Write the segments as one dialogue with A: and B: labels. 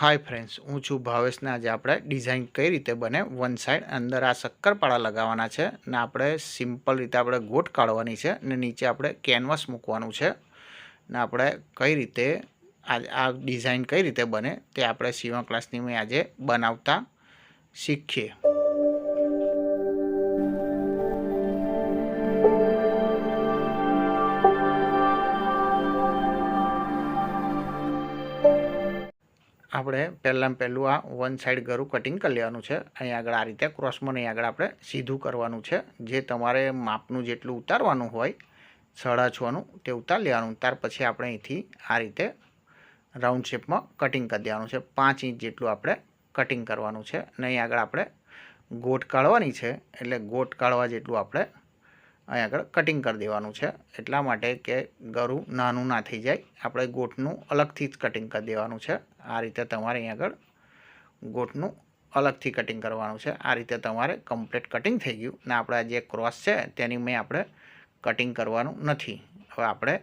A: Hi friends હું છું ભાવેશને આજે આપણે ડિઝાઇન કઈ રીતે બને? વન સાઈડ અંદર આ શક્કરપાળા લગાવવાના છે ને આપણે સિમ્પલ રીતે આપણે ગોટ કાઢવાની છે ને નીચે આપણે કેનવાસ મૂકવાનું છે ને આપણે કઈ રીતે આ ડિઝાઇન કઈ રીતે બને તે આપણે સીવા ક્લાસની મેં આજે બનાવતા શીખીએ. પહેલાં પહેલું આ વન સાઈડ ગરું કટિંગ કરી લેવાનું છે. અહીં આગળ આ રીતે ક્રોસમાં અહીં આગળ આપણે સીધું કરવાનું છે. જે તમારે માપનું જેટલું ઉતારવાનું હોય સાડા છનું તે ઉતાર લેવાનું. ત્યાર પછી આપણે અહીંથી આ રીતે રાઉન્ડ શેપમાં કટિંગ કરી દેવાનું છે. પાંચ ઇંચ જેટલું આપણે કટિંગ કરવાનું છે. અને આગળ આપણે ગોટ કાઢવાની છે. એટલે ગોટ કાઢવા જેટલું આપણે અહીં આગળ કટિંગ કરી દેવાનું છે. એટલા માટે કે ગરું નાનું ના થઈ જાય. આપણે ગોટનું અલગથી જ કટિંગ કરી દેવાનું છે. આ રીતે તમારે અહીં આગળ ગોટનું અલગથી કટિંગ કરવાનું છે. આ રીતે તમારે કમ્પ્લીટ કટિંગ થઈ ગયું. ને આપણા જે ક્રોસ છે, તેની મેં આપણે કટિંગ કરવાનું નથી. હવે આપણે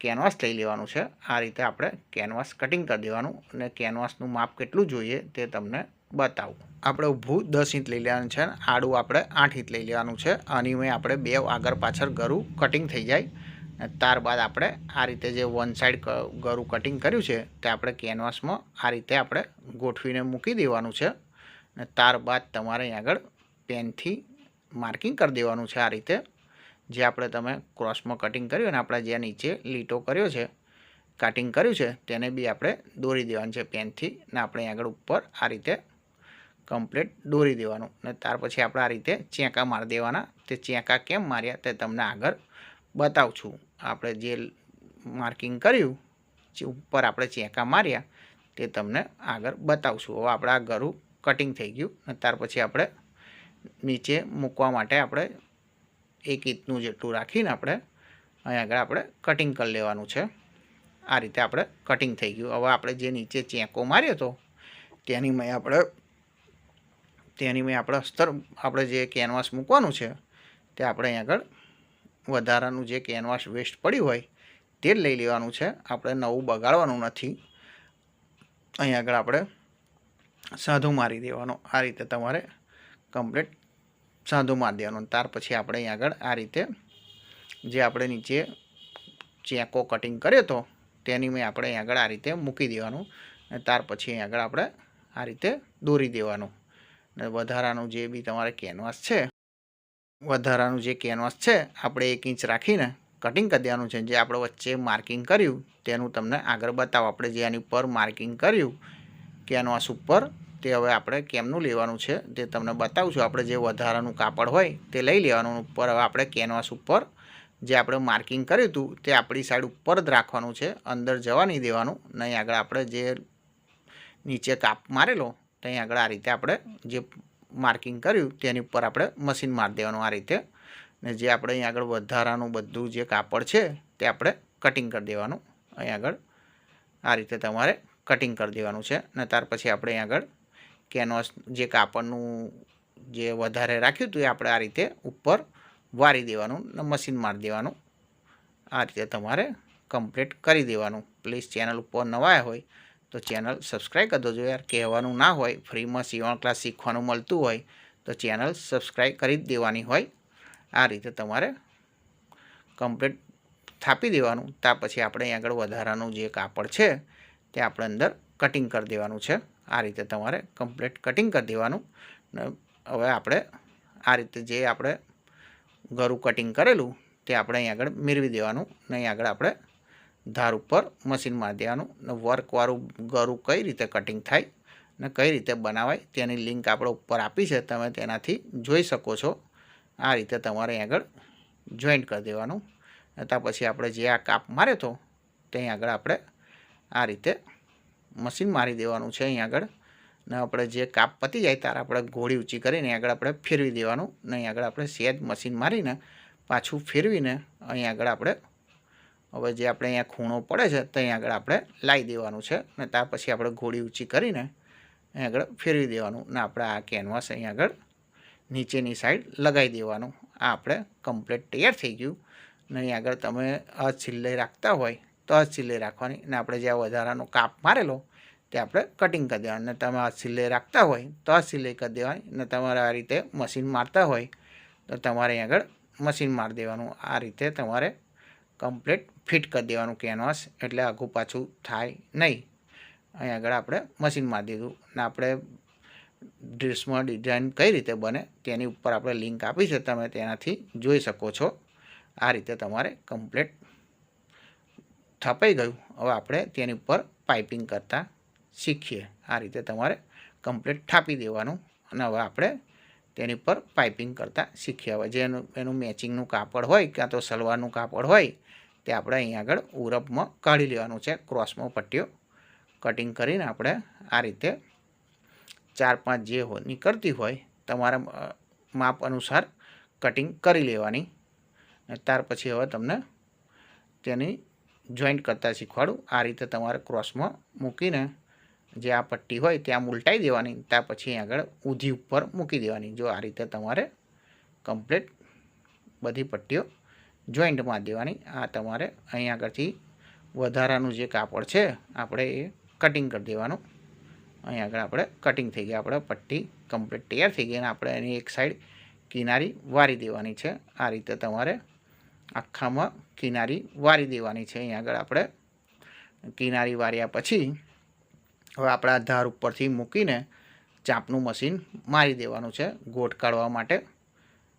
A: કેનવાસ લઈ લેવાનું છે. આ રીતે આપણે કેનવાસ કટિંગ કરી દેવાનું. અને કેનવાસનું માપ કેટલું જોઈએ તે તમને બતાવું. આપણે ઊભું દસ ઇંચ લઈ લેવાનું છે આડું આપણે આઠ ઇંચ લઈ લેવાનું છે. અને મેં આપણે બે આગળ પાછળ ગરું કટિંગ થઈ જાય. ત્યારબાદ આપણે આ રીતે જે વન સાઈડ ગરું કટિંગ કર્યું છે, તે આપણે કેનવાસમાં આ રીતે આપણે ગોઠવીને મૂકી દેવાનું છે. અને ત્યારબાદ તમારે અહીં આગળ પેનથી માર્કિંગ કરી દેવાનું છે આ રીતે. જે આપણે તમે ક્રોસમાં કટિંગ કર્યું અને આપણે જે નીચે લીટો કર્યો છે કટિંગ કર્યું છે, તેને બી આપણે દોરી દેવાનું છે પેનથી ને આપણે આગળ ઉપર આ રીતે કમ્પ્લીટ દોરી દેવાનું. ને ત્યાર પછી આપણે આ રીતે ચેંકા મારી દેવાના. તે ચેંકા કેમ માર્યા તે તમને આગળ બતાવું છું. આપણે જે માર્કિંગ કર્યું, જે ઉપર આપણે ચેંકા માર્યા, તે તમને આગળ બતાવશું હવે આપણે આ ગરું કટિંગ થઈ ગયું. અને ત્યાર પછી આપણે નીચે મૂકવા માટે આપણે એક ઇંચનું જેટલું રાખીને આપણે અહીં આગળ આપણે કટિંગ કરી લેવાનું છે. આ રીતે આપણે કટિંગ થઈ ગયું. હવે આપણે જે નીચે ચેંકો માર્યો હતો તેની મેં આપણે તેની મેં આપણે સ્તર, આપણે જે કેનવાસ મૂકવાનું છે, તે આપણે અહીં આગળ વધારાનું જે કેનવાસ વેસ્ટ પડ્યું હોય, તે લઈ લેવાનું છે. આપણે નવું બગાડવાનું નથી. અહીં આગળ આપણે સાધુ મારી દેવાનો, આ રીતે તમારે કમ્પ્લીટ સાધુ મારી દેવાનું. ત્યાર પછી આપણે અહીં આગળ આ રીતે જે આપણે નીચે ચેકો કટિંગ કર્યો હતો તેની મેં આપણે અહીં આગળ આ રીતે મૂકી દેવાનું. ત્યાર પછી અહીં આગળ આપણે આ રીતે દોરી દેવાનું. ને વધારાનું જે બી તમારે કેનવાસ છે, વધારાનું જે કેનવાસ છે, આપણે એક ઇંચ રાખીને કટિંગ કરી દેવાનું છે. જે આપણે વચ્ચે માર્કિંગ કર્યું, તેનું તમને આગળ બતાવો. આપણે જે આની ઉપર માર્કિંગ કર્યું કેનવાસ ઉપર, તે હવે આપણે કેમનું લેવાનું છે, તે તમને બતાવું છું. આપણે જે વધારાનું કાપડ હોય, તે લઈ લેવાનું. ઉપર હવે આપણે કેનવાસ ઉપર જે આપણે માર્કિંગ કર્યું હતું, તે આપણી સાઈડ ઉપર જ રાખવાનું છે. અંદર જવા નહીં દેવાનું. નહીં આગળ આપણે જે નીચે કાપ મારેલો ત્યાં આગળ આ રીતે આપણે જે માર્કિંગ કર્યું તેની ઉપર આપણે મશીન મારી દેવાનું આ રીતે. ને જે આપણે અહીં આગળ વધારાનું બધું જે કાપડ છે તે આપણે કટિંગ કરી દેવાનું. અહીં આગળ આ રીતે તમારે કટિંગ કરી દેવાનું છે. ને ત્યાર પછી આપણે અહીં આગળ કેનવાસ જે કાપડનું જે વધારે રાખ્યું હતું એ આપણે આ રીતે ઉપર વારી દેવાનું ને મશીન મારી દેવાનું. આ રીતે તમારે કમ્પ્લીટ કરી દેવાનું. પ્લીઝ ચેનલ ઉપર નવાયા હોય તો ચેનલ સબસ્ક્રાઈબ કરી દેજો યાર. કહેવાનું ના હોય, ફ્રીમાં સીવણ ક્લાસ શીખવાનું મળતું હોય, તો ચેનલ સબસ્ક્રાઈબ કરી જ દેવાની હોય. આ રીતે તમારે કમ્પ્લીટ થાપી દેવાનું. ત્યાં પછી આપણે અહીં આગળ વધારાનું જે કાપડ છે, તે આપણે અંદર કટિંગ કરી દેવાનું છે. આ રીતે તમારે કમ્પ્લીટ કટિંગ કરી દેવાનું. હવે આપણે આ રીતે જે આપણે ગરું કટિંગ કરેલું, તે આપણે અહીં આગળ મેળવી દેવાનું. ને અહીં આગળ આપણે ધાર ઉપર મશીન મારી દેવાનું ને વર્કવાળું ગરું કઈ રીતે કટિંગ થાય ને કઈ રીતે બનાવાય તેની લિંક આપણે ઉપર આપી છે, તમે તેનાથી જોઈ શકો છો. આ રીતે તમારે આગળ જોઈન્ટ કરી દેવાનું. ત્યાં પછી આપણે જે આ કાપ માર્યો હતો, ત્યાં આગળ આપણે આ રીતે મશીન મારી દેવાનું છે અહીં આગળ. ને આપણે જે કાપ પતી જાય ત્યારે આપણે ઘોડી ઊંચી કરીને આગળ આપણે ફેરવી દેવાનું. ને આગળ આપણે સેજ મશીન મારીને પાછું ફેરવીને અહીં આગળ આપણે હવે જે આપણે અહીંયા ખૂણો પડે છે ત્યાં આગળ આપણે લાવી દેવાનું છે, ને ત્યાર પછી આપણે ઘોડી ઊંચી કરીને અહીં આગળ ફેરવી દેવાનું, ને આપણે આ કેનવાસ અહીં આગળ નીચેની સાઈડ લગાવી દેવાનું. આ આપણે કમ્પ્લીટ તૈયાર થઈ ગયું. ને અહીં આગળ તમે આ સિલાઈ રાખતા હોય તો આ સિલાઈ રાખવાની, ને આપણે જે વધારાનો કાપ મારેલો તે આપણે કટિંગ કરી દેવાનું. ને તમે આ સિલાઈ રાખતા હોય તો આ સિલાઈ કરી દેવાની, ને તમારે આ રીતે મશીન મારતા હોય તો તમારે અહીં આગળ મશીન મારી દેવાનું. આ રીતે તમારે કમ્પ્લીટ ફિટ કરી દેવાનું કેનવાસ, એટલે આખું પાછું થાય નહીં. અહીં આગળ આપણે મશીન મારી દીધું ને આપણે ડ્રેસમાં ડિઝાઇન કઈ રીતે બને તેની ઉપર આપણે લિંક આપી છે, તમે તેનાથી જોઈ શકો છો. આ રીતે તમારે કમ્પ્લીટ થપાઈ ગયું. હવે આપણે તેની ઉપર પાઇપિંગ કરતાં શીખીએ. આ રીતે તમારે કમ્પ્લીટ થાપી દેવાનું અને હવે આપણે તેની પર પાઇપિંગ કરતાં શીખ્યા હોય. જેનું એનું મેચિંગનું કાપડ હોય કાં તો સલવારનું કાપડ હોય, તે આપણે અહીં આગળ ઉરપમાં કાઢી લેવાનું છે. ક્રોસમાં પટ્ટીઓ કટિંગ કરીને આપણે આ રીતે ચાર પાંચ જે નીકળતી હોય, તમારા માપ અનુસાર કટિંગ કરી લેવાની. ત્યાર પછી હવે તમને તેની જોઈન્ટ કરતાં શીખવાડું. આ રીતે તમારે ક્રોસમાં મૂકીને જે આ પટ્ટી હોય ત્યાં ઉલટાઈ દેવાની, ત્યાં પછી આગળ ઊંધી ઉપર મૂકી દેવાની. જો આ રીતે તમારે કમ્પ્લીટ બધી પટ્ટીઓ જોઈન્ટમાં દેવાની. આ તમારે અહીં આગળથી વધારાનું જે કાપડ છે, આપણે એ કટિંગ કરી દેવાનું. અહીં આગળ આપણે કટિંગ થઈ ગઈ આપણે પટ્ટી કમ્પ્લીટ તૈયાર થઈ ગઈ અને આપણે એની એક સાઈડ કિનારી વારી દેવાની છે. આ રીતે તમારે આખામાં કિનારી વારી દેવાની છે. અહીં આગળ આપણે કિનારી વાર્યા પછી હવે આપણા ધાર ઉપરથી મૂકીને ચાપનું મશીન મારી દેવાનું છે ગોટ કાઢવા માટે.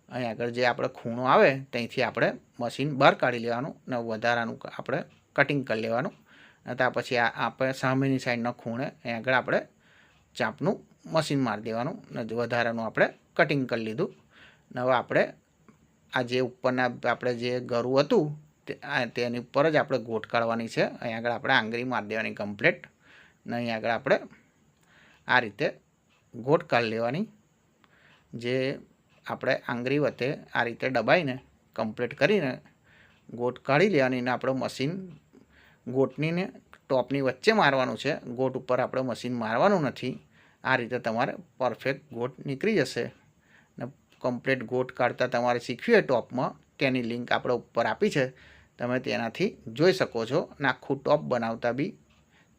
A: અહીં આગળ જે આપણે ખૂણો આવે ત્યાંથી આપણે મશીન બહાર કાઢી લેવાનું ને વધારાનું આપણે કટિંગ કરી લેવાનું. અને ત્યાર પછી આ આપણે સામેની સાઈડના ખૂણે અહીં આગળ આપણે ચાપનું મશીન મારી દેવાનું ને વધારાનું આપણે કટિંગ કરી લીધું. ને હવે આપણે આ જે ઉપરના આપણે જે ગરું હતું તેની ઉપર જ આપણે ગોટ કાઢવાની છે. અહીં આગળ આપણે આંગળી મારી દેવાની કમ્પ્લીટ ને અહીં આગળ આપણે આ રીતે ગોટ કાઢી લેવાની, જે આપણે આંગળી વતે આ રીતે દબાઈને કમ્પ્લીટ કરીને ગોટ કાઢી લેવાની ને આપણે મશીન ગોટનીને ટોપની વચ્ચે મારવાનું છે. ગોટ ઉપર આપણે મશીન મારવાનું નથી. આ રીતે તમારે પરફેક્ટ ગોટ નીકળી જશે ને કમ્પ્લીટ ગોટ કાઢતા તમારે શીખવી હોય ટોપમાં, તેની લિંક આપણે ઉપર આપી છે. તમે તેનાથી જોઈ શકો છો. અને આખું ટોપ બનાવતા બી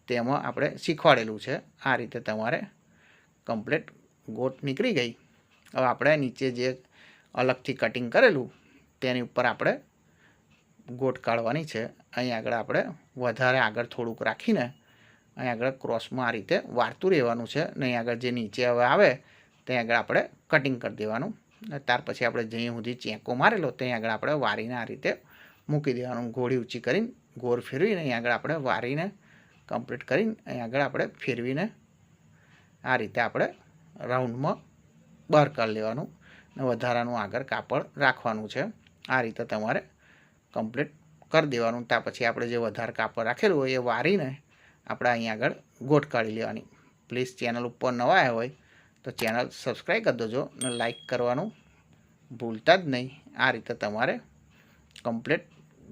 A: તેમાં આપણે શીખવાડેલું છે. આ રીતે તમારે કમ્પ્લીટ ગોટ નીકળી ગઈ. હવે આપણે નીચે જે અલગથી કટિંગ કરેલું, તેની ઉપર આપણે ગોટ કાઢવાની છે. અહીં આગળ આપણે વધારે આગળ થોડુંક રાખીને અહીં આગળ ક્રોસમાં આ રીતે વારતું રહેવાનું છે. ને અહીં આગળ જે નીચે હવે આવે, ત્યાં આગળ આપણે કટિંગ કરી દેવાનું. ત્યાર પછી આપણે જ્યાં સુધી ચેંકો મારેલો, ત્યાં આગળ આપણે વારીને આ રીતે મૂકી દેવાનું. ઘોડી ઊંચી કરીને ગોળ ફેરવીને અહીં આગળ આપણે વારીને કમ્પ્લીટ કરીને અહીં આગળ આપણે ફેરવીને આ રીતે આપણે રાઉન્ડમાં બહાર કાઢી લેવાનું ને વધારાનું આગળ કાપડ રાખવાનું છે. આ રીતે તમારે કમ્પ્લીટ કરી દેવાનું. ત્યાં પછી આપણે જે વધારે કાપડ રાખેલું હોય એ વારીને આપણે અહીં આગળ ગોટ કાઢી લેવાની. પ્લીઝ ચેનલ ઉપર નવા આવ્યા હોય તો ચેનલ સબસ્ક્રાઈબ કરી દેજો ને લાઈક કરવાનું ભૂલતા જ નહીં. આ રીતે તમારે કમ્પ્લીટ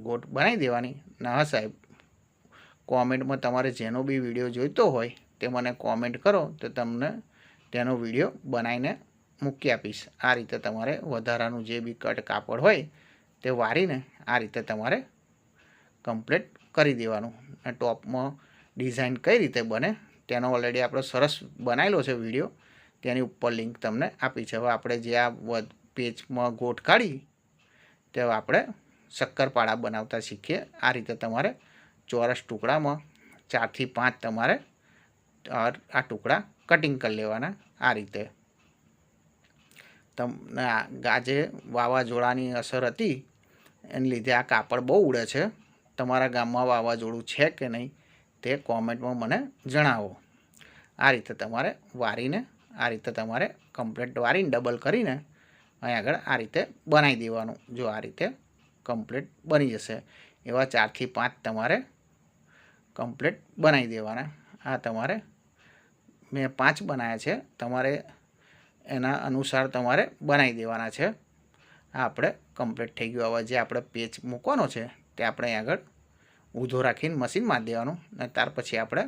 A: ગોટ બનાવી દેવાની. ના સાહેબ કોમેન્ટમાં તમારે જેનો બી વીડિયો જોઈતો હોય તે મને કોમેન્ટ કરો, તો તમને તેનો વીડિયો બનાવીને મૂકી આપીશ. આ રીતે તમારે વધારાનું જે બી કટ કાપડ હોય તે વારીને આ રીતે તમારે કમ્પ્લીટ કરી દેવાનું. અને ટોપમાં ડિઝાઇન કઈ રીતે બને તેનો ઓલરેડી આપણો સરસ બનાવેલો છે વીડિયો. તેની ઉપર લિંક તમને આપી છે. હવે આપણે જે આ પેજમાં ગોઠ કાઢી, તે આપણે શક્કરપાડા બનાવતા શીખીએ. આ રીતે તમારે ચોરસ ટુકડામાં ચારથી પાંચ તમારે આ ટુકડા કટિંગ કરી લેવાના આ રીતે. તમને ગાજે વાવાઝોડાની અસર હતી, એને લીધે આ કાપડ બહુ ઉડે છે. તમારા ગામમાં વાવાઝોડું છે કે નહીં તે કોમેન્ટમાં મને જણાવો. આ રીતે તમારે વારીને, આ રીતે તમારે કમ્પ્લેટ વારીને ડબલ કરીને અહીં આગળ આ રીતે બનાવી દેવાનું. જો આ રીતે કમ્પ્લીટ બની જશે. એવા ચારથી પાંચ તમારે કમ્પ્લીટ બનાવી દેવાના. આ તમારે મેં પાંચ બનાવ્યા છે. તમારે એના અનુસાર તમારે બનાવી દેવાના છે. આ આપણે કમ્પ્લીટ થઈ ગયું. હવે જે આપણે પેચ મૂકવાનો છે તે આપણે આગળ ઊંધો રાખીને મશીનમાં દેવાનું. અને ત્યાર પછી આપણે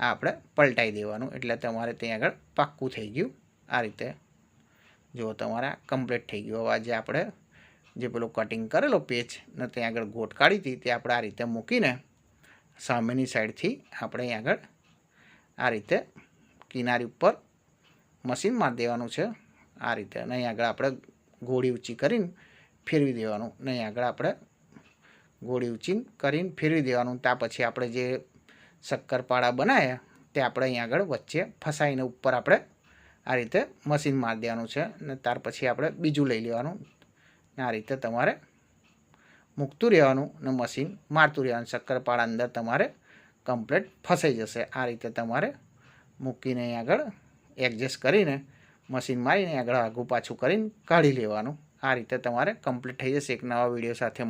A: આ આપણે પલટાઈ દેવાનું. એટલે તમારે ત્યાં આગળ પાક્કું થઈ ગયું. આ રીતે જો તમારે કમ્પ્લીટ થઈ ગયું. હવે આજે આપણે જે પેલું કટિંગ કરેલો પેચ ને ત્યાં આગળ ગોટ કાઢી હતી તે આપણે આ રીતે મૂકીને સામેની સાઈડથી આપણે અહીં આગળ આ રીતે કિનારી ઉપર મશીન મારી દેવાનું છે. આ રીતે અને અહીં આગળ આપણે ગોળી ઊંચી કરીને ફેરવી દેવાનું. નહીં આગળ આપણે ગોળી ઊંચી કરીને ફેરવી દેવાનું. ત્યાં પછી આપણે જે શક્કરપાળા બનાવ્યા તે આપણે અહીં આગળ વચ્ચે ફસાઈને ઉપર આપણે આ રીતે મશીન મારી દેવાનું છે. ને ત્યાર પછી આપણે બીજું લઈ લેવાનું. આ રીતે તમારે મૂકતું રહેવાનું ને મશીન મારતું રહેવાનું શક્કરપાળા અંદર તમારે કમ્પ્લેટ ફસાઈ જશે. આ રીતે તમારે મૂકીને આગળ એડજસ્ટ કરીને મશીન મારીને આગળ આગું પાછું કરીને કાઢી લેવાનું. આ રીતે તમારે કમ્પ્લીટ થઈ જશે એક નવા વીડિયો સાથે.